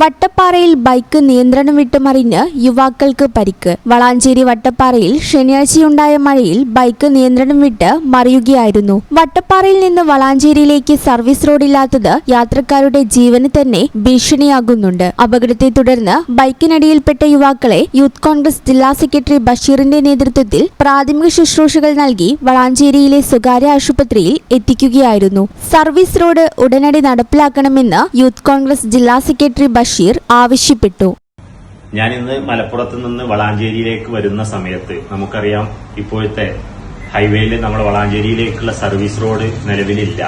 വട്ടപ്പാറയിൽ bike നിയന്ത്രണം വിട്ടുമറിഞ്ഞ് യുവാക്കൾക്ക് പരിക്ക്. വളാഞ്ചേരി വട്ടപ്പാറയിൽ ശനിയാഴ്ചയുണ്ടായ മഴയിൽ ബൈക്ക് നിയന്ത്രണം വിട്ട് മറിയുകയായിരുന്നു. വട്ടപ്പാറയിൽ നിന്ന് വളാഞ്ചേരിയിലേക്ക് സർവീസ് റോഡില്ലാത്തത് യാത്രക്കാരുടെ ജീവന് തന്നെ ഭീഷണിയാകുന്നുണ്ട്. അപകടത്തെ തുടർന്ന് ബൈക്കിനടിയിൽപ്പെട്ട യുവാക്കളെ യൂത്ത് കോൺഗ്രസ് ജില്ലാ സെക്രട്ടറി ബഷീറിന്റെ നേതൃത്വത്തിൽ പ്രാഥമിക ശുശ്രൂഷകൾ നൽകി വളാഞ്ചേരിയിലെ സ്വകാര്യ ആശുപത്രിയിൽ എത്തിക്കുകയായിരുന്നു. സർവീസ് റോഡ് ഉടനടി നടപ്പിലാക്കണമെന്ന് യൂത്ത് കോൺഗ്രസ് ജില്ലാ സെക്രട്ടറി ബഷീർ ആവശ്യപ്പെട്ടു. ഞാൻ ഇന്ന് മലപ്പുറത്ത് നിന്ന് വളാഞ്ചേരിയിലേക്ക് വരുന്ന സമയത്ത് നമുക്കറിയാം ഇപ്പോഴത്തെ ഹൈവേയിൽ നമ്മൾ വളാഞ്ചേരിയിലേക്കുള്ള സർവീസ് റോഡ് നിലവിലില്ല.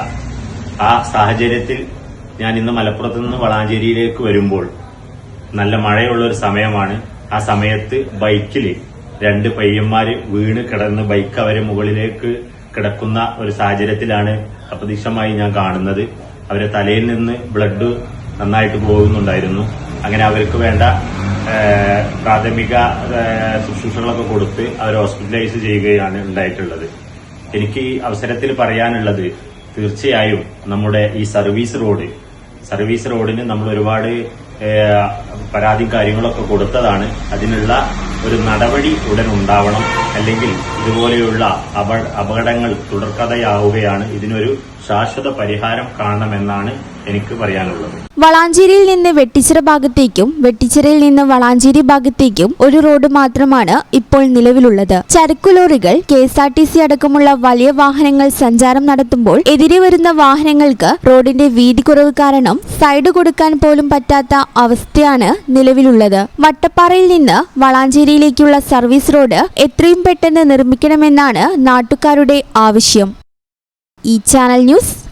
ആ സാഹചര്യത്തിൽ ഞാൻ ഇന്ന് മലപ്പുറത്ത് നിന്ന് വളാഞ്ചേരിയിലേക്ക് വരുമ്പോൾ നല്ല മഴയുള്ള ഒരു സമയമാണ്. ആ സമയത്ത് ബൈക്കിൽ രണ്ട് പയ്യന്മാര് വീണ് കിടന്ന് ബൈക്ക് അവരെ മുകളിലേക്ക് കിടക്കുന്ന ഒരു സാഹചര്യത്തിലാണ് അപ്രതീക്ഷമായി ഞാൻ കാണുന്നത്. അവരെ തലയിൽ നിന്ന് ബ്ലഡ് നന്നായിട്ട് പോകുന്നുണ്ടായിരുന്നു. അങ്ങനെ അവർക്ക് വേണ്ട പ്രാഥമിക ശുശ്രൂഷകളൊക്കെ കൊടുത്ത് അവർ ഹോസ്പിറ്റലൈസ് ചെയ്യുകയാണ് ഉണ്ടായിട്ടുള്ളത്. എനിക്ക് ഈ അവസരത്തിൽ പറയാനുള്ളത് തീർച്ചയായും നമ്മുടെ ഈ സർവീസ് റോഡ് സർവീസ് റോഡിന് നമ്മൾ ഒരുപാട് പരാതി കാര്യങ്ങളൊക്കെ കൊടുത്തതാണ്. അതിനുള്ള ഒരു നടപടി ഉടൻ ഉണ്ടാവണം. അല്ലെങ്കിൽ ഇതുപോലെയുള്ള അപകടങ്ങൾ തുടർക്കഥയാവുകയാണ്. ഇതിനൊരു ശാശ്വത പരിഹാരം കാണണമെന്നാണ് എനിക്ക് പറയാനുള്ളത് വളാഞ്ചേരിയിൽ നിന്ന് വെട്ടിച്ചിറ ഭാഗത്തേക്കും വെട്ടിച്ചിറയിൽ നിന്ന് വളാഞ്ചേരി ഭാഗത്തേക്കും ഒരു റോഡ് മാത്രമാണ് ഇപ്പോൾ നിലവിലുള്ളത്. ചരക്കു ലോറികൾ K S R T C അടക്കമുള്ള വലിയ വാഹനങ്ങൾ സഞ്ചാരം നടത്തുമ്പോൾ എതിരെ വരുന്ന വാഹനങ്ങൾക്ക് റോഡിന്റെ വീതി കുറവ് കാരണം സൈഡ് കൊടുക്കാൻ പോലും പറ്റാത്ത അവസ്ഥയാണ് നിലവിലുള്ളത്. വട്ടപ്പാറയിൽ നിന്ന് വളാഞ്ചേരിയിലേക്കുള്ള സർവീസ് റോഡ് എത്രയും പെട്ടെന്ന് നിർമ്മിക്കണമെന്നാണ് നാട്ടുകാരുടെ ആവശ്യം. ഈ ചാനൽ ന്യൂസ്